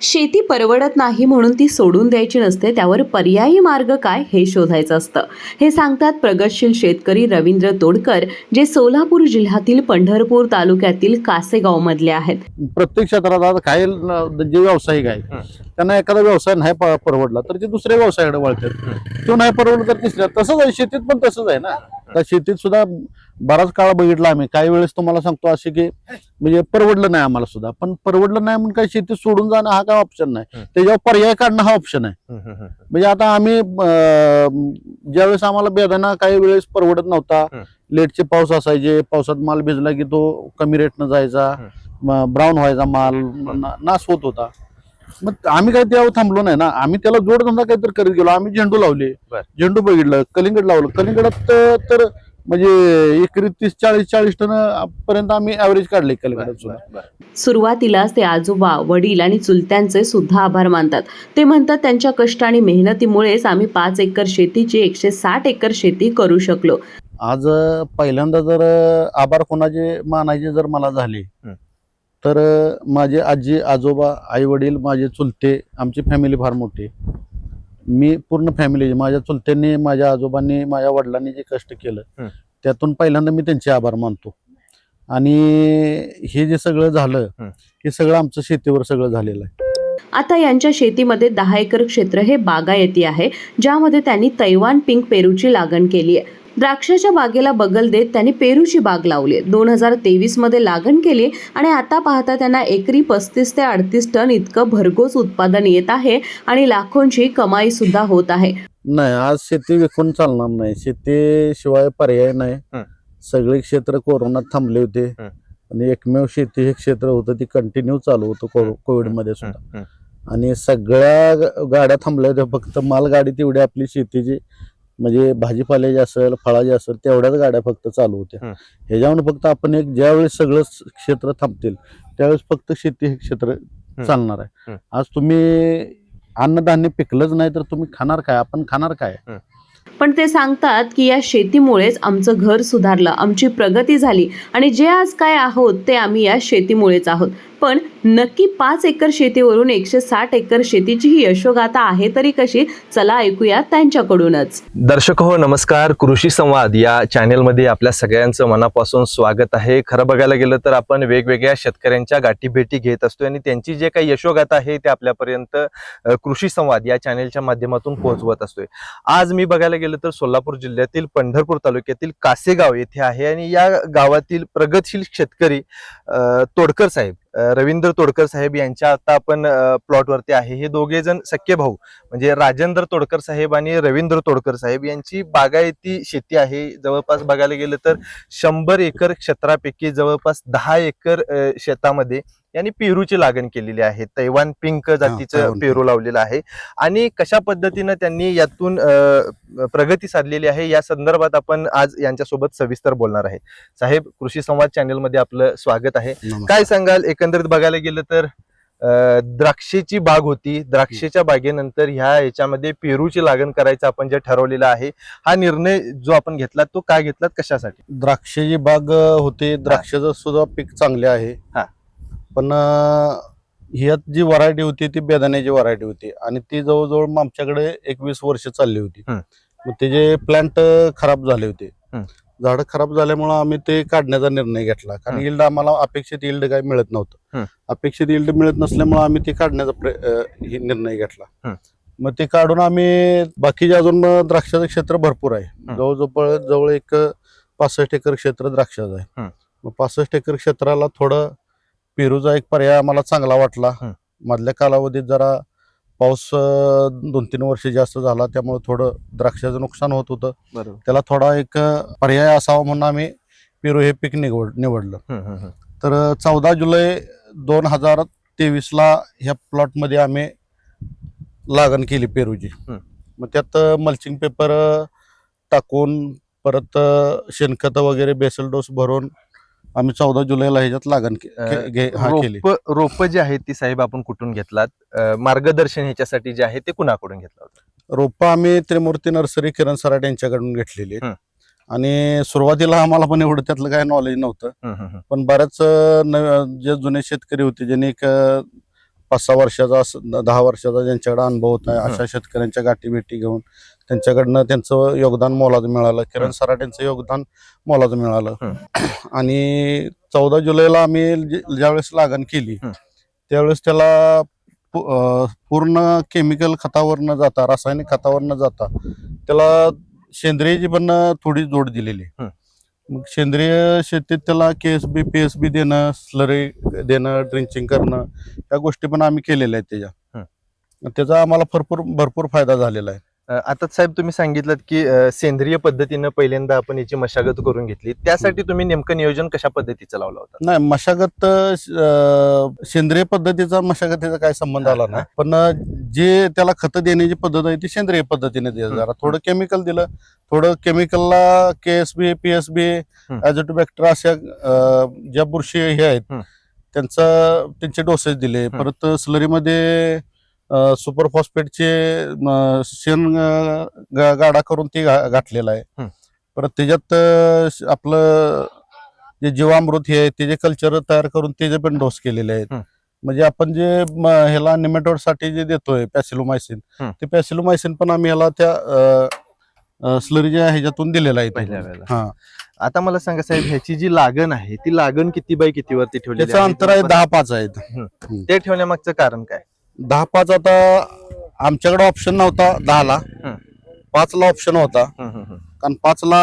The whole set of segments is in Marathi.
शेती परवडत नाही म्हणून ती सोडून द्यायची नसते त्यावर पर्यायी मार्ग काय हे शोधायचं असतं. हे सांगतात प्रगतशील शेतकरी रवींद्र तोडकर जे सोलापूर जिल्ह्यातील पंढरपूर तालुक्यातील कासेगावमधले आहेत. प्रत्येक क्षेत्रात आता काही जे व्यावसायिक आहे त्यांना एखादा व्यवसाय नाही परवडला तर ते दुसऱ्या व्यवसायाकडे वळतात. तो नाही परवडला तर तिसऱ्या तसंच आहे शेतीत पण तसंच आहे ना. शेतीत सुद्धा बराच काळ बघितला आम्ही. काही वेळेस तुम्हाला सांगतो असे की म्हणजे परवडलं नाही आम्हाला सुद्धा. पण परवडलं नाही म्हणून काही शेती सोडून जाणं हा काय ऑप्शन नाही. त्याच्यावर पर्याय काढणं हा ऑप्शन आहे. म्हणजे आता आम्ही ज्यावेळेस आम्हाला बेदाना काही वेळेस परवडत नव्हता. लेटचे पाऊस असायचे पावसात माल भिजला की तो कमी रेटनं जायचा ब्राऊन व्हायचा माल ना- नाश होत होता. मग आम्ही काही त्यावर थांबलो नाही ना. आम्ही त्याला जोडधंदा काहीतरी करत गेलो. आम्ही झेंडू लावले. झेंडू बघितलं कलिंगड लावलं. कलिंगडात तर म्हणजे एकरी तीस चाळीस चाळीस टन पर्यंत आम्ही ऍव्हरेज काढले सुद्धा सुरुवातीलाच ते आजोबा वडील आणि चुलत्यांचे सुद्धा आभार मानतात ते म्हणतात त्यांच्या कष्ट आणि मेहनतीमुळेच आम्ही पाच एकर शेतीची एकशे साठ एकर शेती करू शकलो आज पहिल्यांदा जर आभार कोणाचे मानायचे जर मला झाले. तर माझे आजी आजोबा आई वडील माझे चुलते आमची फॅमिली फार मोठी. मी पूर्ण फॅमिली माझ्या चुलत्यांनी माझ्या आजोबांनी माझ्या वडिलांनी जे कष्ट केलं. त्यातून पहिल्यांदा मी त्यांचे आभार मानतो आणि हे जे सगळं झालं हं. हे सगळं आमचं शेतीवर सगळं झालेलं आहे आता यांच्या शेतीमध्ये दहा एकर क्षेत्र हे बागायती आहे ज्यामध्ये त्यांनी तैवान पिंक पेरूची लागण केली आहे द्राक्षाच्या बागेला बगल देत त्यांनी पेरूची बाग लावली. दोन हजार तेवीसमध्ये लागण केली आणि आता पाहता त्यांना एकरी पस्तीस ते अडतीस टन इतकं भरघोस उत्पादन येत आहे आणि लाखोंची कमाई सुद्धा होत आहे. नाही आज शेती विकून चालणार नाही. शेतीशिवाय पर्याय नाही. हं. सगळे क्षेत्र कोरोनात थांबले होते. हं. आणि एकमेव शेती हे क्षेत्र होतं ती कंटिन्यू चालू होतं को- कोविडमध्ये सुद्धा. आणि सगळ्या गाड्या थांबल्या होत्या. फक्त मालगाडी तेवढी आपली शेतीची म्हणजे भाजीपाल्याची असेल फळाची असेल तेवढ्याच गाड्या फक्त चालू होत्या. हं. ह्याच्यावर फक्त आपण एक ज्यावेळेस सगळं क्षेत्र थांबतील त्यावेळेस फक्त शेती हे क्षेत्र चालणार आहे. हं. आज तुम्ही अन्नधान्य पिकलंच नाही तर तुम्ही खाणार काय? आपण खाणार काय? पण ते सांगतात की या शेतीमुळेच आमचं घर सुधारलं आमची प्रगती झाली आणि जे आज काय आहोत ते आम्ही या शेतीमुळेच आहोत. पण नक्की पाच एकर शेतीवरून एकशे साठ एकर शेतीची ही यशोगाथा आहे तरी कशी? चला ऐकूया त्यांच्याकडूनच. दर्शक हो नमस्कार. कृषी संवाद या चॅनेलमध्ये आपल्या सगळ्यांचं मनापासून स्वागत आहे. खरं बघायला गेलं तर आपण वेगवेगळ्या शेतकऱ्यांच्या गाठीभेटी घेत असतोय आणि त्यांची जे काही यशोगाथा आहे ते आपल्यापर्यंत कृषी संवाद या चॅनेलच्या माध्यमातून पोहोचवत असतोय. आज मी बघायला गेलं तर सोलापूर जिल्ह्यातील पंढरपूर तालुक्यातील कासेगाव येथे आहे आणि या गावातील प्रगतशील शेतकरी तोडकर साहेब रवींद्र तोडकर साहेब यांच्या आता आपण प्लॉटवरती आहे. हे दोघे जण सख्खे भाऊ. म्हणजे राजेंद्र तोडकर साहेब आणि रवींद्र तोडकर साहेब यांची बागायती शेती आहे. जवळपास बघायला गेलं तर शंभर एकर क्षेत्रापैकी जवळपास दहा एकर शेतामध्ये यांनी पेरूची लागण केलेली आहे. तैवान पिंक जातीचं पेरू लावलेलं आहे. आणि कशा पद्धतीनं त्यांनी यातून प्रगती साधलेली आहे या संदर्भात आपण आज यांच्यासोबत सविस्तर बोलणार आहे. साहेब कृषी संवाद चॅनेलमध्ये आपलं स्वागत आहे. काय सांगाल? एकंदरीत बघायला गेलं तर अं, द्राक्षेची बाग होती. द्राक्षेच्या बागेनंतर ह्या याच्यामध्ये पेरूची लागण करायचं आपण जे ठरवलेलं आहे हा निर्णय जो आपण घेतला तो काय घेतलात? कशासाठी? द्राक्षाची बाग होते. द्राक्षाचं सुद्धा पीक चांगले आहे. हा. पण ह्यात जी व्हरायटी होती ती बेदाण्याची व्हरायटी होती आणि ती जवळजवळ आमच्याकडे एकवीस वर्ष चालली होती. मग त्याचे प्लांट खराब झाले होते. झाडं खराब झाल्यामुळे आम्ही ते काढण्याचा निर्णय घेतला कारण. इल्ड आम्हाला अपेक्षित इल्ड काही मिळत नव्हतं. अपेक्षित इल्ड मिळत नसल्यामुळे आम्ही ते काढण्याचा निर्णय घेतला. मग ते काढून आम्ही बाकीचे अजून द्राक्षाचं क्षेत्र भरपूर आहे जवळजवळ जवळ एक पासष्ट एकर क्षेत्र द्राक्षाचं आहे. मग पासष्ट एकर क्षेत्राला थोडं पेरूचा एक पर्याय आम्हाला चांगला वाटला. मधल्या कालावधीत जरा पाऊस दोन तीन वर्ष जास्त झाला त्यामुळे थोडं द्राक्षाचं नुकसान होत होतं. त्याला थोडा एक पर्याय असावा म्हणून आम्ही पेरू हे पीक निवड निवडलं. तर चौदा जुलै दोन हजार तेवीसला ह्या प्लॉटमध्ये आम्ही लागण केली पेरूची. मग त्यात मल्चिंग पेपर टाकून परत शेणखतं वगैरे बेसल डोस भरून आम्ही चौदा जुलैला ह्याच्यात लागण के- के- घे- हा केली रोप रोप जे आहेत ती साहेब आपण कुठून घेतलात अं, मार्गदर्शन ह्याच्यासाठी जे आहे ते कुणाकडून घेतलं होतं रोपं आम्ही त्रिमूर्ती नर्सरी किरण सराट यांच्याकडून घेतलेली आहेत. आणि सुरुवातीला आम्हाला पण एवढं त्यातलं काय नॉलेज नव्हतं हम्म, हम्म, हम्म. पण बऱ्याच अ, नव जे जुने शेतकरी होते ज्यांनी एक पाच सहा वर्षाचा असं- दहा वर्षाचा ज्यांच्याकडे अनुभव होता हं. अशा शेतकऱ्यांच्या गाठी भेटी घेऊन त्यांच्याकडनं त्यांचं योगदान मोलाचं मिळालं किरण हं. सराटेंचं योगदान मोलाचं मिळालं. आणि चौदा जुलैला आम्ही ज्यावेळेस लागण केली. त्यावेळेस त्याला पूर्ण केमिकल खतावर न जाता रासायनिक खतावर न जाता त्याला सेंद्रियची पण थोडी जोड दिलेली. मग सेंद्रिय शेतीत त्याला K S B P S B देणं स्लरी देणं ड्रिंचिंग करणं या गोष्टी पण आम्ही केलेल्या आहेत त्याच्या. त्याचा आम्हाला भरपूर भरपूर फायदा झालेला आहे आता साहेब तुम्ही सांगितलं की सेंद्रिय पद्धतीनं पहिल्यांदा आपण याची मशागत करून घेतली त्यासाठी तुम्ही नेमकं नियोजन कशा पद्धतीचं लावलं होतं नाही मशागत सेंद्रिय पद्धतीचा मशागतीचा काय संबंध आला. नाही पण जे त्याला खतं देण्याची पद्धत आहे ती सेंद्रिय पद्धतीने हं. जरा थोडं केमिकल दिलं थोडं केमिकलला K S B P S B हं. ॲझोटोबॅक्टर अशा ज्या बुरशी हे आहेत. त्यांचा त्यांचे डोसेस दिले. परत स्लरीमध्ये सुपर फॉस्फेटचे शेण गाडा करून ते घातलेलं आहे. परत त्याच्यात आपलं जे जीवामृत हे आहे त्याचे कल्चर तयार करून त्याचे पण डोस केलेले आहेत. म्हणजे आपण जे ह्याला निमेटोडसाठी जे देतोय पॅसिलोमायसिन. ते पॅसिलोमायसिन पण आम्ही याला त्या स्लरीच्या ह्याच्यातून दिलेला आहे पहिल्या वेळेला. हा. आता मला सांगा साहेब ह्याची जी लागण आहे ती लागण किती बाय किती वरती ठेवली त्याचं अंतर आहे दहा पाच आहेत. ते ठेवण्यामागचं कारण काय? दहा पाच आता आमच्याकडे ऑप्शन नव्हता दहाला. पाचला ऑप्शन होता. कारण पाचला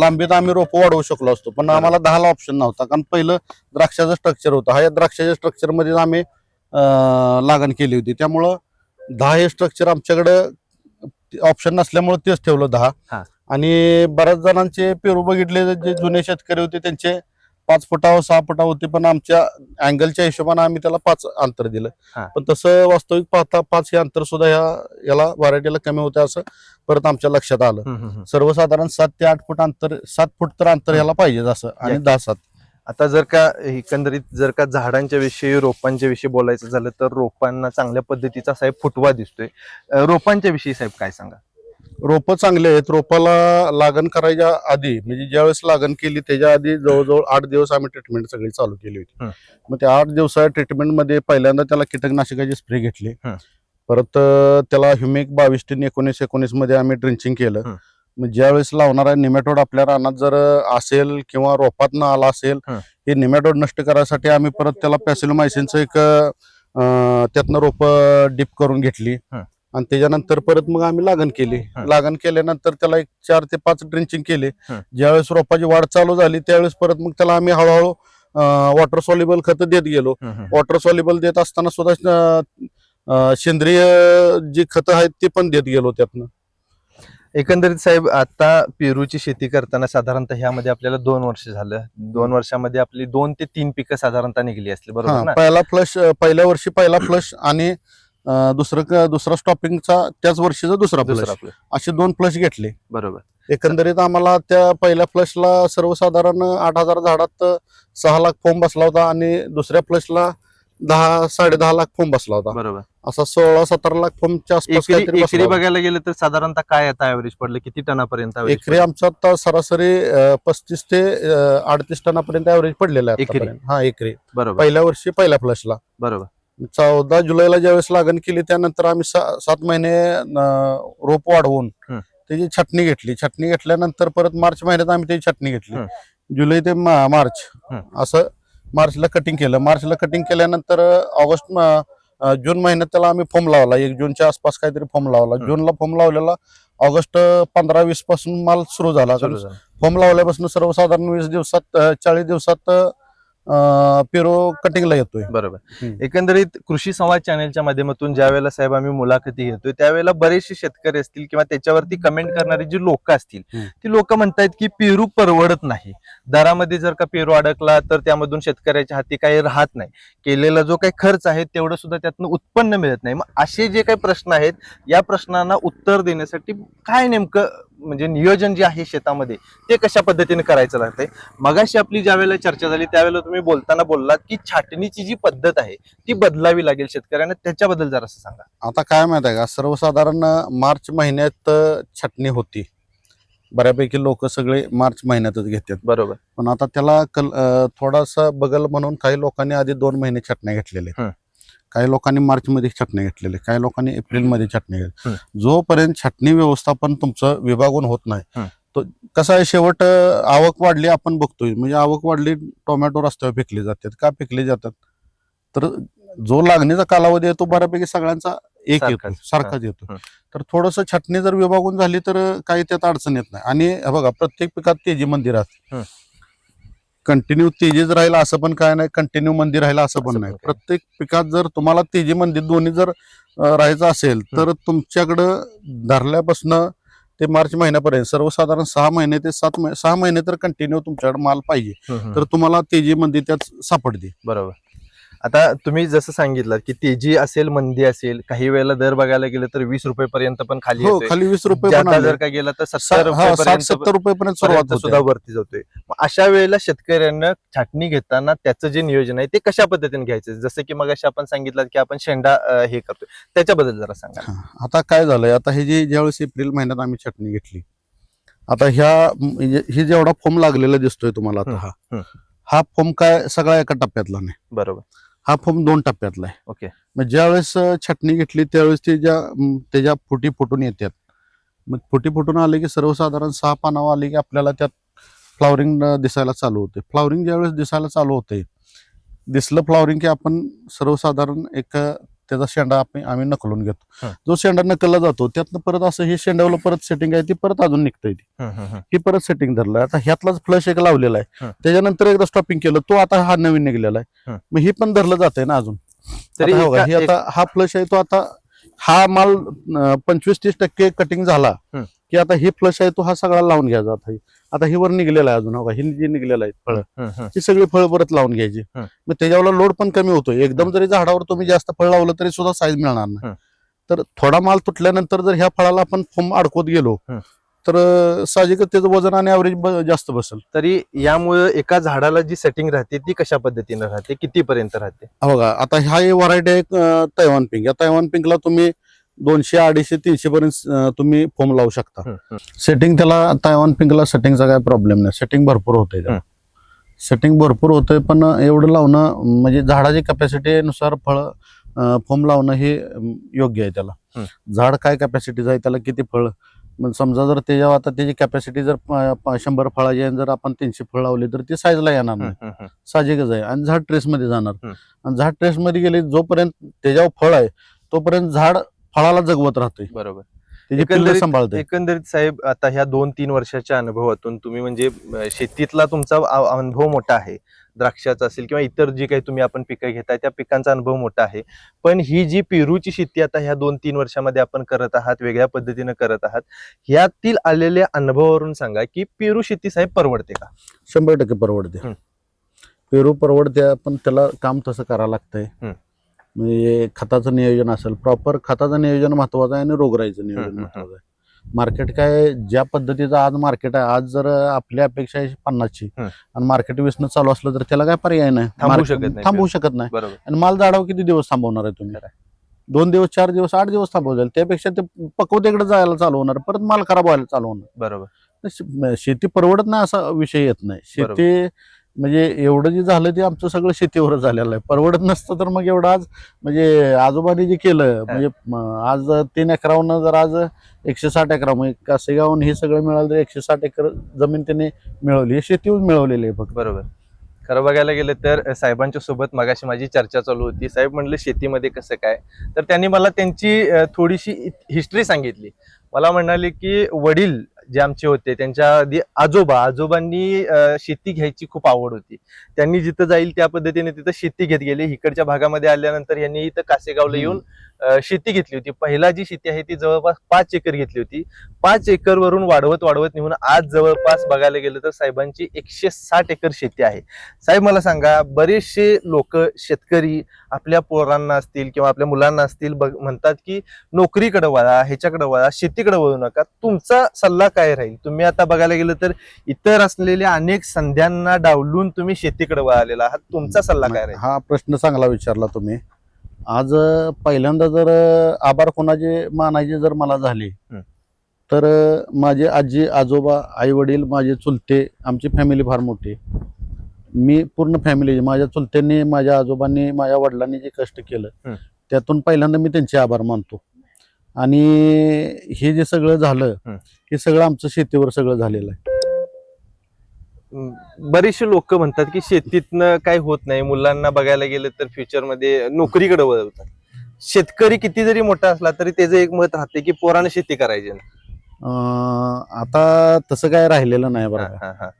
लांबीत आम्ही रोप वाढवू शकलो असतो. पण आम्हाला दहाला ऑप्शन नव्हता. कारण पहिलं द्राक्षाचं स्ट्रक्चर होतं. हा या द्राक्षाच्या स्ट्रक्चरमध्ये आम्ही लागण केली होती. त्यामुळं दहा हे स्ट्रक्चर आमच्याकडं ऑप्शन नसल्यामुळे तेच ठेवलं. दहा. आणि बऱ्याच जणांचे पेरू बघितले जे जुने शेतकरी होते त्यांचे पाच फुटावर सहा फुटा होते पण आमच्या अँगलच्या हिशोबाने आम्ही त्याला पाच अंतर दिलं. हा. पण तसं वास्तविक पाहता पाच हे अंतर सुद्धा ह्या याला व्हरायटीला कमी होते असं परत आमच्या लक्षात आलं. हम्म, हम्म, हम्म. सर्वसाधारण सात ते आठ फूट अंतर सात फूट तर अंतर याला पाहिजे असं आणि दहा सात. आता जर का एकंदरीत जर का झाडांच्या विषयी रोपांच्या विषयी बोलायचं झालं तर रोपांना चांगल्या पद्धतीचा साहेब फुटवा दिसतोय. अ, रोपांच्या विषयी साहेब काय सांगा? रोपं चांगले आहेत रोपाला लागण करायच्या आधी म्हणजे ज्यावेळेस लागण केली त्याच्या आधी जवळजवळ आठ दिवस आम्ही ट्रीटमेंट सगळी चालू केली होती. मग त्या आठ दिवसाच्या ट्रीटमेंटमध्ये पहिल्यांदा त्याला कीटकनाशकाची स्प्रे घेतली. परत त्याला ह्युमिक बावीस तीन एकोणीस एकोणीसमध्ये आम्ही ड्रिंचिंग केलं. मग ज्यावेळेस लावणारा निमॅटोड आपल्या रानात जर असेल किंवा रोपात न आला असेल हं. निमॅटोड नष्ट करायसाठी आम्ही परत त्याला पॅसिलोमायसिनचं एक त्यातनं रोप डिप करून घेतली. आणि त्याच्यानंतर परत मग आम्ही लागण केली. लागण केल्यानंतर त्याला एक चार ते पाच ड्रिंचिंग केले. ज्यावेळेस रोपाची वाढ चालू झाली त्यावेळेस परत मग त्याला आम्ही हळूहळू वॉटर सॉल्युबल खत देत गेलो. वॉटर सॉल्युबल देत असताना सुद्धा सेंद्रिय जी खतं आहेत ती पण देत गेलो त्यातनं एकंदरीत साहेब आता पेरूची शेती करताना साधारणतः ह्यामध्ये आपल्याला दोन वर्ष झालं दोन वर्षामध्ये आपली दोन ते तीन पिकं साधारणतः निघली असली बरोबर पहिला फ्लश पहिल्या वर्षी पहिला फ्लश आणि दुसरं दुसरा स्टॉपिंगचा त्याच वर्षीचा दुसरा दुसरं फ्लश असे दोन फ्लश घेतले. बरोबर. एकंदरीत आम्हाला त्या पहिल्या फ्लशला सर्वसाधारण आठ हजार झाडात सहा लाख फोम बसला होता आणि दुसऱ्या फ्लशला दहा साडे दहा लाख फोम बसला होता. बरोबर. असा सोळा सतरा लाख फोमच्या आसपास एकरी. बघायला गेलं तर साधारणतः काय आता ऍव्हरेज पडलं? किती टनापर्यंत एकरी आमचा आता सरासरी पस्तीस ते अडतीस टनापर्यंत ऍव्हरेज पडलेला आहे. हा एकरी? बरोबर. पहिल्या वर्षी पहिल्या फ्लशला बरोबर. चौदा जुलैला ज्यावेळेस लागण केली त्यानंतर आम्ही सा- सात महिने रोप वाढवून. त्याची छटणी घेतली छटणी घेतल्यानंतर परत मार्च महिन्यात आम्ही त्याची छटणी घेतली. जुलै ते मा- मार्च. असं मार्चला कटिंग केलं मार्चला कटिंग केल्यानंतर ऑगस्ट जून महिन्यात त्याला आम्ही फॉर्म लावला एक जूनच्या आसपास काहीतरी फॉर्म लावला. जूनला फॉर्म लावलेला ऑगस्ट पंधरा वीसपासून माल सुरू झाला. फॉर्म लावल्यापासून सर्वसाधारण वीस दिवसात चाळीस दिवसात पेरो कटिंगला येतोय. बरोबर. एकंदरीत कृषी संवाद चॅनलच्या माध्यमातून ज्या वेळेला साहेब आम्ही मुलाखती घेतोय त्यावेळेला बरेचसे शेतकरी असतील किंवा त्याच्यावरती कमेंट करणारी जी लोक असतील. ती लोक म्हणतायत की पेरू परवडत नाही. दरामध्ये जर का पेरू अडकला तर त्यामधून शेतकऱ्याच्या हाती काही राहत नाही. केलेला जो काही खर्च आहे तेवढं सुद्धा त्यातनं उत्पन्न मिळत नाही. मग असे जे काही प्रश्न आहेत या प्रश्नांना उत्तर देण्यासाठी काय नेमकं म्हणजे नियोजन जे आहे शेतामध्ये ते कशा पद्धतीने करायचं लागतंय? मगाशी आपली ज्या वेळेला चर्चा झाली त्यावेळेला तुम्ही बोलताना बोललात की छाटणीची जी पद्धत आहे ती बदलावी लागेल शेतकऱ्यांना. त्याच्याबद्दल जरा सांगा. आता काय माहीत आहे का? सर्वसाधारण मार्च महिन्यात छटणी होती. बऱ्यापैकी लोक सगळे मार्च महिन्यातच घेतात. बरोबर. पण आता त्याला कल थोडासा बगल म्हणून काही लोकांनी आधी दोन महिने छटण्या घेतलेले हं. काही लोकांनी मार्चमध्ये छाटणी घेतलेली काही लोकांनी एप्रिलमध्ये छाटणी घेतली. जोपर्यंत छाटणी व्यवस्थापन तुमचं विभागून होत नाही. तो कसं आहे शेवट आवक वाढली आपण बघतोय म्हणजे आवक वाढली टोमॅटो रस्त्यावर फेकले जातात का फेकले जातात तर जो लागणीचा कालावधी आहे तो बऱ्यापैकी सगळ्यांचा एक येतो सारखाच. येतो. तर थोडस छाटणी जर विभागून झाली तर काही त्यात अडचण येत नाही आणि बघा प्रत्येक पिकात तेजी मंदिर. असते कंटिन्यू तेजीच राहिला असं पण काय नाही कंटिन्यू मंदिर राहिला असं पण नाही. प्रत्येक पिकात जर तुम्हाला तेजी मंदिर दोन्ही जर राहायचं असेल तर तुमच्याकडं धरल्यापासून ते मार्च महिन्यापर्यंत सर्वसाधारण सहा महिने ते सात महिने सहा महिने तर कंटिन्यू तुमच्याकडे माल पाहिजे. तर तुम्हाला तेजी मंदी त्यात सापडते. बरोबर. आता तुम्ही जसं सांगितलं की तेजी असेल मंदी असेल काही वेळेला दर बघायला गेलं तर वीस रुपये पर्यंत पण खाली हो. खाली वीस रुपये. जर का गेला तर सत्तर रुपये रुपयेपर्यंत सुरुवात पर्यंत सुद्धा वरती जातोय. मग अशा वेळेला शेतकऱ्यांना छाटणी घेताना त्याचं जे नियोजन आहे ते कशा पद्धतीने घ्यायचं? जसं की मग आपण सांगितलं की आपण शेंडा हे करतोय. त्याच्याबद्दल जरा सांगा. आता काय झालंय? आता हे जे ज्यावेळेस एप्रिल महिन्यात आम्ही चटणी घेतली आता ह्या म्हणजे हे जेवढा फोम लागलेला दिसतोय तुम्हाला आता हं. हा फोम काय सगळा एका टप्प्यातला नाही. बरोबर. हा फोम दोन टप्प्यातला आहे. ओके. मग ज्यावेळेस छटणी घेतली त्यावेळेस ते ज्या त्याच्या फुटी फुटून येतात. मग फुटी फुटून आले की सर्वसाधारण सहा पानावर आले की आपल्याला त्यात फ्लॉवरिंग दिसायला चालू होते. फ्लॉवरिंग ज्यावेळेस दिसायला चालू होते दिसलं फ्लॉवरिंग की आपण सर्वसाधारण एक त्याचा शेंडा आपण आम्ही नकलून घेतो. जो शेंडा नकलला जातो त्यातनं परत असं हे शेंड्यावलं परत सेटिंग आहे ती परत अजून निघतंय ती हम्म, हम्म, हम्म. ही परत सेटिंग धरलं आता ह्यातलाच फ्लश एक लावलेला आहे. त्याच्यानंतर एकदा स्टॉपिंग केलं तो आता हा नवीन निघलेला आहे. मग ही पण धरलं जातंय ना अजून तरी आता हे एका- हे आता हा फ्लश आहे तो आता हा माल पंचवीस तीस टक्के कटिंग झाला. की आता ही फ्लश आहे तो हा सगळा लावून घ्यायचा आता हे. आता ही वर निघलेला आहे अजून हो ही जी निघलेला आहे फळ. ही सगळी फळ परत लावून घ्यायची. मग त्याच्यावर लोड पण कमी होतोय एकदम जरी झाडावर तुम्ही जास्त फळ लावलं तरी सुद्धा साईज मिळणार. नाही तर थोडा माल तुटल्यानंतर जर ह्या फळाला आपण फोम अडकवत गेलो. तर साहजिकच त्याचं वजन आणि ॲव्हरेज जास्त बसेल तरी यामुळे एका झाडाला जी सेटिंग राहते ती कशा पद्धतीने राहते किती पर्यंत राहते बघा आता हा व्हरायटी आहे तैवान पिंक या तैवान पिंकला तुम्ही दोनशे अडीचशे तीनशे पर्यंत तुम्ही फोम लावू शकता. सेटिंग त्याला तैवान पिंकला सेटिंगचा काय प्रॉब्लेम नाही सेटिंग भरपूर होते. सेटिंग भरपूर होतंय पण एवढं लावणं म्हणजे झाडाची कॅपॅसिटी नुसार फळ फोम लावणं हे योग्य आहे त्याला. झाड काय कॅपॅसिटीचं आहे त्याला किती फळ समजा जर त्याच्यावर आता त्याची कॅपॅसिटी जर शंभर फळाची जर आपण तीनशे फळ लावली तर ती साईजला येणार नाही. साहजिकच आहे आणि झाड ट्रेसमध्ये जाणार. आणि झाड ट्रेसमध्ये गेले जोपर्यंत त्याच्यावर फळ आहे तोपर्यंत झाड फळाला जगवत राहते बरोबर. एकंदरीत- सांभाळते एकंदरीत साहेब आता ह्या दोन तीन वर्षाच्या अनुभवातून तुम्ही म्हणजे शेतीतला तुमचा अनुभव मोठा आहे. द्राक्षाचा असेल किंवा इतर जी काही तुम्ही आपण पिकं घेताय त्या पिकांचा अनुभव मोठा आहे. पण ही जी पेरूची शेती आता ह्या दोन तीन वर्षामध्ये आपण करत आहात वेगळ्या पद्धतीने करत आहात ह्यातील आलेल्या अनुभवावरून सांगा की पेरू शेती साहेब परवडते का? शंभर टक्के परवडते. पेरू परवडते पण त्याला काम तसं करावं लागतंय. म्हणजे खताचं नियोजन असेल. प्रॉपर खताचं नियोजन महत्वाचं आहे आणि रोगराईचं नियोजन. महत्वाचं आहे. मार्केट काय ज्या पद्धतीचं आज मार्केट आहे आज जर आपली अपेक्षा आहे पन्नासची. आणि मार्केट वीसनं चालू असलं तर त्याला काय पर्याय नाही. थांबवू शकत नाही थांबवू शकत नाही. बरोबर. आणि माल जाडाव किती दिवस थांबवणार आहे तुम्ही? दोन दिवस चार दिवस आठ दिवस थांबवजाल त्यापेक्षा ते पकवतेकडे जायला चालू होणार. परत माल खराब व्हायला चालू होणार. बरोबर. शेती परवडत नाही असा विषय येत नाही. शेती म्हणजे एवढं जे झालं ते आमचं सगळं शेतीवर झालेलं आहे. परवडत नसतं तर मग एवढं आज म्हणजे आजोबांनी जे केलं म्हणजे आज तीन एकरावनं जर आज एकशे साठ एकरा म्हणजे कासेगावून हे सगळं मिळालं तर एकशे साठ एकर जमीन त्याने मिळवली. हे शेतीवर मिळवलेली आहे फक्त. बरोबर. खरं बघायला गेलं तर साहेबांच्या सोबत मगाशी माझी चर्चा चालू होती. साहेब म्हणले शेतीमध्ये कसं काय? तर त्यांनी मला त्यांची थोडीशी हिस्ट्री सांगितली. मला म्हणाले की वडील जे आमचे होते त्यांच्या आधी आजोबा आजोबांनी शेती घ्यायची खूप आवड होती. त्यांनी जिथं जाईल त्या पद्धतीने तिथं शेती घेत गेले. इकडच्या भागामध्ये आल्यानंतर यांनी इथं कासेगावला. येऊन शेती घेतली होती. पहिला जी शेती आहे ती जवळपास पाच एकर घेतली होती. पाच एकर वरून वाढवत वाढवत निघून आज जवळपास बघायला गेलं तर साहेबांची एकशे साठ एकर शेती आहे. साहेब मला सांगा बरेचसे लोक शेतकरी आपल्या पोरांना असतील किंवा आपल्या मुलांना असतील बघ- म्हणतात की नोकरीकडे वळा ह्याच्याकडे वळा शेतीकडे वळू नका. तुमचा सल्ला काय राहील? तुम्ही आता बघायला गेलं तर इतर असलेल्या अनेक संध्यांना डावलून तुम्ही शेतीकडे वळालेला आहात. तुमचा सल्ला काय राहील? हा प्रश्न चांगला विचारला तुम्ही. आज पहिल्यांदा जर आभार कोणाचे मानायचे जर मला झाले. तर माझे आजी आजोबा आई वडील माझे चुलते आमची फॅमिली फार मोठी. मी पूर्ण फॅमिली माझ्या चुलत्यांनी माझ्या आजोबांनी माझ्या वडिलांनी जे कष्ट केलं. त्यातून पहिल्यांदा मी त्यांचे आभार मानतो. आणि हे जे सगळं झालं हं. सगळं आमचं शेतीवर सगळं झालेलं आहे बरेचसे लोक म्हणतात की शेतीतनं काय होत नाही मुलांना बघायला गेलं तर फ्युचरमध्ये नोकरीकडे वळवतात शेतकरी किती जरी मोठा असला तरी त्याचं एक मत राहते की पोरानं शेती करायची. अं, आता तसं काय राहिलेलं नाही बरं का.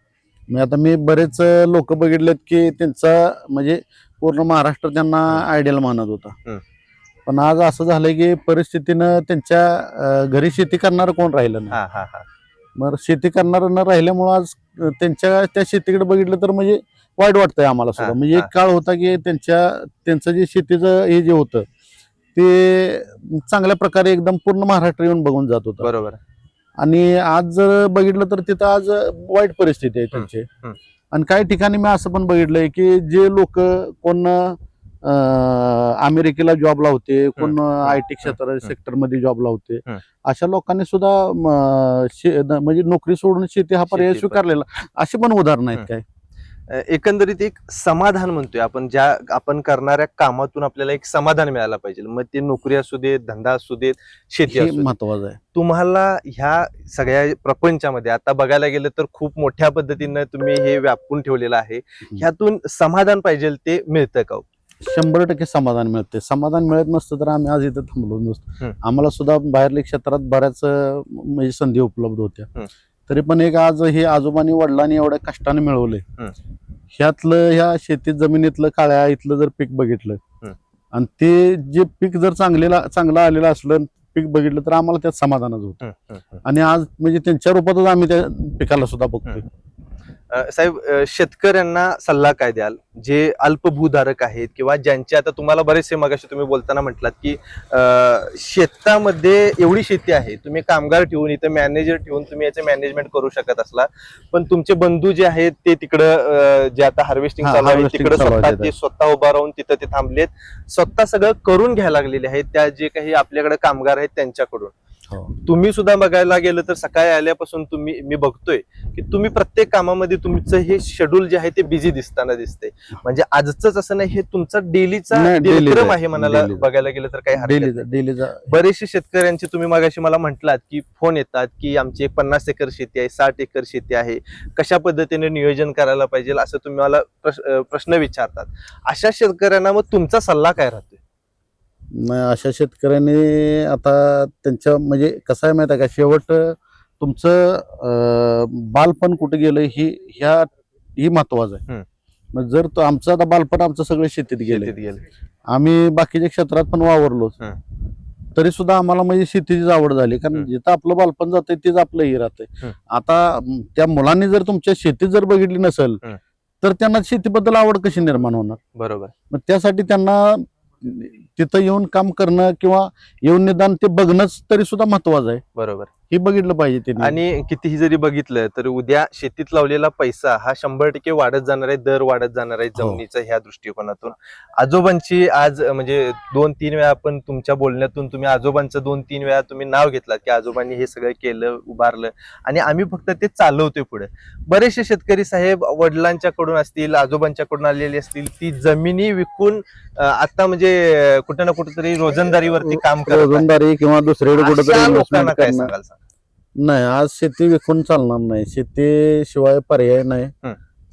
मी आता मी बरेच लोक बघितलेत की त्यांचा म्हणजे पूर्ण महाराष्ट्र त्यांना आयडियल मानत होता. पण आज असं झालंय की परिस्थितीनं त्यांच्या अं, घरी शेती करणार कोण राहिलं नाही हा, हा, हा. मग शेती करणार न राहिल्यामुळं आज त्यांच्या त्या शेतीकडे बघितलं तर म्हणजे वाईट वाटतंय आम्हाला सुद्धा हा, म्हणजे हा. एक काळ होता की त्यांच्या त्यांचं जे शेतीचं हे जे होतं ते चांगल्या प्रकारे एकदम पूर्ण महाराष्ट्र येऊन बघून जात होतं बरोबर आणि आज जर बघितलं तर तिथं आज वाईट परिस्थिती आहे त्यांची. आणि काही ठिकाणी मी असं पण बघितलंय की जे लोक कोण अमेरिकेला जॉबला होते कोण आय टी क्षेत्र सेक्टरमध्ये जॉबला होते. अशा लोकांनी सुद्धा म्हणजे नोकरी सोडून शेती हा पर्याय. स्वीकारलेला. अशी पण उदाहरणं आहेत. काय एकंदरीत एक समाधान म्हणतोय आपण ज्या आपण करणाऱ्या कामातून आपल्याला एक समाधान मिळायला पाहिजे. मग ते नोकरी असू देत धंदा असू देत शेती असू महत्वाचं आहे. तुम्हाला ह्या सगळ्या प्रपंचामध्ये आता बघायला गेलं तर खूप मोठ्या पद्धतीनं तुम्ही हे व्यापून ठेवलेलं आहे. ह्यातून समाधान पाहिजे ते मिळतं का हो? शंभर टक्के समाधान मिळते समाधान मिळत नसतं तर आम्ही आज इथं थांबलो नसतो. आम्हाला सुद्धा बाहेरल्या क्षेत्रात बऱ्याच म्हणजे संधी उपलब्ध होत्या. तरी पण एक आज हे आजोबांनी वडिलांनी एवढ्या कष्टाने मिळवले. ह्यातलं ह्या शेतीत जमिनीतलं काळ्या इथलं जर पीक बघितलं. आणि ते जे पीक जर चांगलेला चांगलं आलेलं असलं पीक बघितलं तर आम्हाला त्यात समाधानच होतं. आणि आज म्हणजे त्यांच्या रूपातच आम्ही त्या पिकाला सुद्धा बघतोय साहेब शेतकऱ्यांना सल्ला काय द्याल? जे अल्पभूधारक आहेत किंवा ज्यांचे आता तुम्हाला बरेचसे मगाशी तुम्ही बोलताना म्हटलात की शेतामध्ये एवढी शेती आहे तुम्ही कामगार ठेवून इथं मॅनेजर ठेवून तुम्ही याचे मॅनेजमेंट करू शकत असला पण तुमचे बंधू जे आहेत ते तिकडं जे आता हार्वेस्टिंग चालू आहे तिकडे स्वतः. ते स्वतः उभा राहून तिथं ते थांबलेत. स्वतः सगळं करून घ्यायला लागलेले आहेत त्या जे काही आपल्याकडे कामगार आहेत त्यांच्याकडून. तुम्ही सुद्धा बघायला गेलं तर सकाळी आल्यापासून तुम्ही मी बघतोय की तुम्ही प्रत्येक कामामध्ये तुमचं हे शेड्यूल जे आहे ते बिझी दिसताना दिसते म्हणजे आजच असं नाही हे तुमचा डेलीचा दिनक्रम आहे म्हणाला. बघायला गेलं तर काही बरेचसे शेतकऱ्यांचे तुम्ही मागाशी मला म्हटलात की फोन येतात की आमची पन्नास एकर शेती आहे साठ एकर शेती आहे कशा पद्धतीने नियोजन करायला पाहिजे असं तुम्ही मला प्रश्न विचारतात. अशा शेतकऱ्यांना मग तुमचा सल्ला काय राहतोय? अशा शेतकऱ्यांनी आता त्यांच्या म्हणजे कसं आहे माहिती आहे का शेवट तुमचं बालपण कुठे गेलं ही ह्या ही महत्वाचं आहे. मग जर तो आमचं आता बालपण आमचं सगळं शेतीत गेलं आम्ही बाकीच्या क्षेत्रात पण वावरलो हम्म. तरी सुद्धा आम्हाला म्हणजे शेतीचीच आवड झाली कारण. जिथं आपलं बालपण जातंय तेच आपलं हे राहतंय. आता त्या मुलांनी जर तुमच्या शेतीत जर बघितली नसेल. तर त्यांना शेतीबद्दल आवड कशी निर्माण होणार बरोबर मग त्यासाठी त्यांना तिथं येऊन काम करणं किंवा येऊन निदान ते बघणंच तरी सुद्धा महत्वाचं आहे. बरोबर. हे बघितलं पाहिजे त्यांनी. आणि कितीही जरी बघितलं तर उद्या शेतीत लावलेला पैसा हा शंभर टक्के वाढत जाणार आहे दर वाढत जाणार आहे हो. जमिनीचा ह्या दृष्टिकोनातून. आजोबांची आज म्हणजे दोन तीन वेळा आपण तुमच्या बोलण्यातून तुम्ही आजोबांचं दोन तीन वेळा तुम्ही नाव घेतलात की आजोबांनी हे सगळं केलं उभारलं आणि आम्ही फक्त ते चालवतोय पुढे. बरेचसे शेतकरी साहेब वडिलांच्याकडून असतील आजोबांच्याकडून आलेले असतील ती जमिनी विकून आता म्हणजे कुठं ना कुठेतरी रोजंदारीवरती काम करत. रोजंदारी किंवा दुसरीकडे अशा कुठेतरी लोकांना इन्व्हेस्टमेंट काय करणं सांगाल सांगा? नाही आज शेती विकून चालणार नाही शेतीशिवाय पर्याय नाही.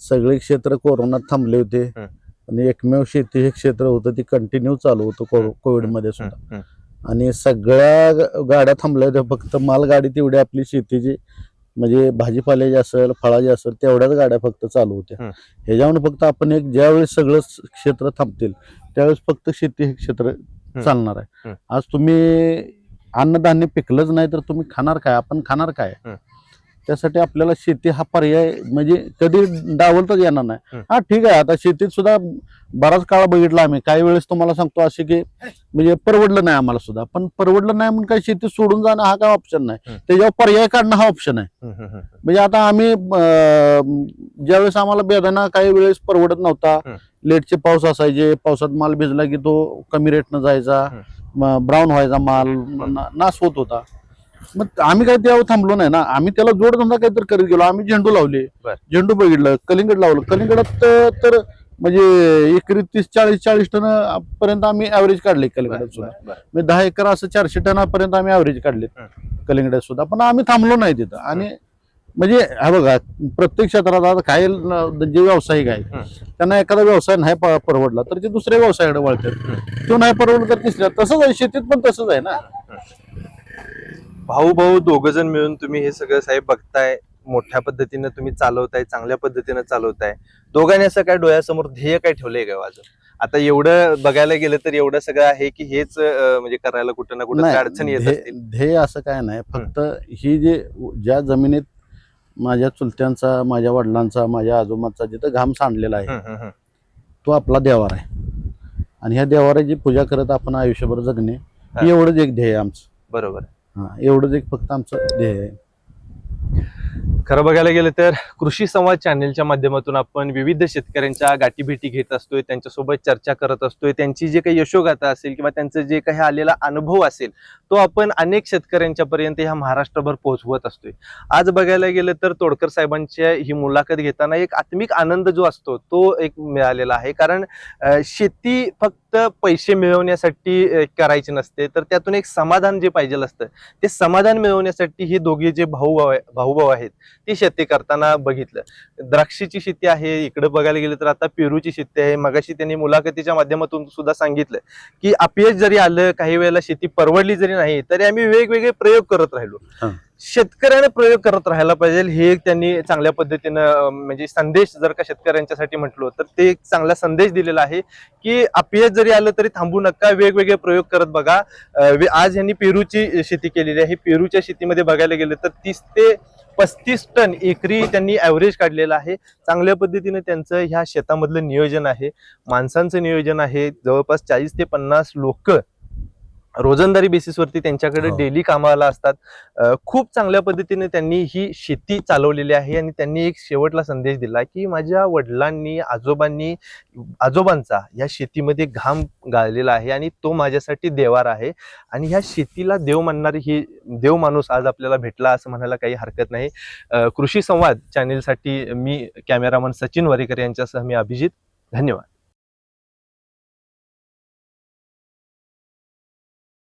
सगळे क्षेत्र कोरोनात थांबले होते हं. आणि एकमेव शेती हे क्षेत्र होतं ती कंटिन्यू चालू होतं हं. कोविडमध्ये सुद्धा हम्म, हम्म. आणि सगळ्या ग- गाड्या थांबल्या होत्या फक्त मालगाडी तेवढी आपली शेतीची म्हणजे भाजीपाल्याची असेल फळाची असेल तेवढ्याच गाड्या फक्त चालू होत्या हं. ह्याच्यावर फक्त आपण एक ज्यावेळेस सगळं स- क्षेत्र थांबतील त्यावेळेस फक्त शेती हे क्षेत्र चालणार आहे. आज तुम्ही अन्नधान्य पिकलंच नाही तर तुम्ही खाणार काय आपण खाणार काय. त्यासाठी आपल्याला शेती हा पर्याय म्हणजे कधी डावलताच येणार नाही हं. ठीक आहे आता शेतीत सुद्धा बराच काळ बघितला आम्ही काही वेळेस तुम्हाला सांगतो असे की म्हणजे परवडलं नाही आम्हाला सुद्धा पण परवडलं नाही म्हणून काही शेती सोडून जाणं हा काय ऑप्शन नाही. त्याच्यावर पर्याय काढणं हा ऑप्शन आहे. म्हणजे आता आम्ही ज्यावेळेस आम्हाला बेदाना काही वेळेस परवडत नव्हता. लेटचे पाऊस असायचे पावसात माल भिजला की तो कमी रेटनं जायचा. ब्राऊन व्हायचा माल नाश होत होता मग आम्ही काय त्यावर थांबलो नाही ना. आम्ही त्याला जोडधंदा काहीतरी करत गेलो. आम्ही झेंडू लावले. बर. झेंडू बघितलं कलिंगड लावलं. कलिंगडात तर- तर म्हणजे एकरी तीस चाळीस चाळीस टन पर्यंत आम्ही ऍव्हरेज काढले कलिंगडात सुद्धा. म्हणजे दहा एकर असं चारशे टनापर्यंत आम्ही ऍव्हरेज काढले कलिंगडात सुद्धा. पण आम्ही थांबलो नाही तिथं. आणि म्हणजे हा बघा प्रत्येक क्षेत्रात आता न- जे व्यावसायिक आहेत त्यांना एखादा व्यवसाय नाही प- परवडला तर ते दुसऱ्या व्यवसायाकडे वळतात. तो नाही परवडला तर तिसऱ्या तसंच आहे शेतीत पण तसंच आहे ना. भाऊ भाऊ दोघ जण मिळून तुम्ही हे सगळं साहेब बघताय मोठ्या पद्धतीनं तुम्ही चालवताय चांगल्या पद्धतीनं चालवताय. दोघांनी असं काय डोळ्यासमोर ध्येय काय ठेवलंय का वाजून आता एवढं बघायला गेलं तर एवढं सगळं आहे की हेच म्हणजे करायला कुठं ना कुठं अडचण येत ध्येय असं काय नाही फक्त ही जे ज्या जमिनीत माझ्या चुलत्यांचा माझ्या वडिलांचा माझ्या आजोबांचा जिथं घाम सांडलेला आहे. तो आपला देवार आहे. आणि ह्या देवाराची पूजा करत आपण आयुष्यभर जगणे हा. हे एवढंच एक ध्येय आमचं. बरोबर. हां एवढंच एक फक्त आमचं ध्येय आहे. खरं बघायला गेलं तर कृषी संवाद चॅनेलच्या माध्यमातून आपण विविध शेतकऱ्यांच्या गाठीभेटी घेत असतोय त्यांच्यासोबत चर्चा करत असतोय त्यांची जे काही यशोगाथा असेल किंवा त्यांचं जे काही आलेला अनुभव असेल तो आपण अनेक शेतकऱ्यांच्या पर्यंत ह्या महाराष्ट्रभर पोहोचवत असतोय. आज बघायला गेलं तर तोडकर साहेबांच्या ही मुलाखत घेताना एक आत्मिक आनंद जो असतो तो एक मिळालेला आहे. कारण शेती फक्त पैसे मिळवण्यासाठी करायची नसते तर त्यातून एक समाधान जे पाहिजे असतं ते समाधान मिळवण्यासाठी हे दोघे जे भाऊ भाऊ भाऊभाऊ आहेत ती शेती करताना बघितलं. द्राक्षीची शेती आहे इकडे बघायला गेलं तर आता पेरूची शेती आहे. मगाशी त्यांनी मुलाखतीच्या माध्यमातून सुद्धा सांगितलं की अपयश जरी आलं काही वेळेला शेती परवडली जरी नाही तरी आम्ही वेगवेगळे प्रयोग करत राहिलो. शेतकऱ्याने प्रयोग करत राहायला पाहिजे. हे एक त्यांनी चांगल्या पद्धतीनं म्हणजे संदेश जर का शेतकऱ्यांच्यासाठी म्हटलो तर ते एक चांगला संदेश दिलेला आहे की अपयश जरी आलं तरी थांबू नका वेगवेगळे प्रयोग करत बघा. आज यांनी पेरूची शेती केलेली आहे. पेरूच्या शेतीमध्ये बघायला गेलं तर तीस ते पस्तीस टन एकरी त्यांनी ॲव्हरेज काढलेलं आहे. चांगल्या पद्धतीने त्यांचं ह्या शेतामधलं नियोजन आहे. माणसांचं नियोजन आहे. जवळपास चाळीस ते पन्नास लोक रोजंदारी बेसिसवरती त्यांच्याकडे हो. डेली कामाला असतात. खूप चांगल्या पद्धतीने त्यांनी ही शेती चालवलेली आहे आणि त्यांनी एक शेवटला संदेश दिला की माझ्या वडिलांनी आजोबांनी आजोबांचा या शेतीमध्ये घाम गाळलेला आहे आणि तो माझ्यासाठी देवार आहे आणि ह्या शेतीला देव मानणारी ही देव माणूस आज आपल्याला भेटला असं म्हणायला काही हरकत नाही. कृषी संवाद चॅनेलसाठी मी कॅमेरामन सचिन वरेकर यांच्यासह मी अभिजित. धन्यवाद.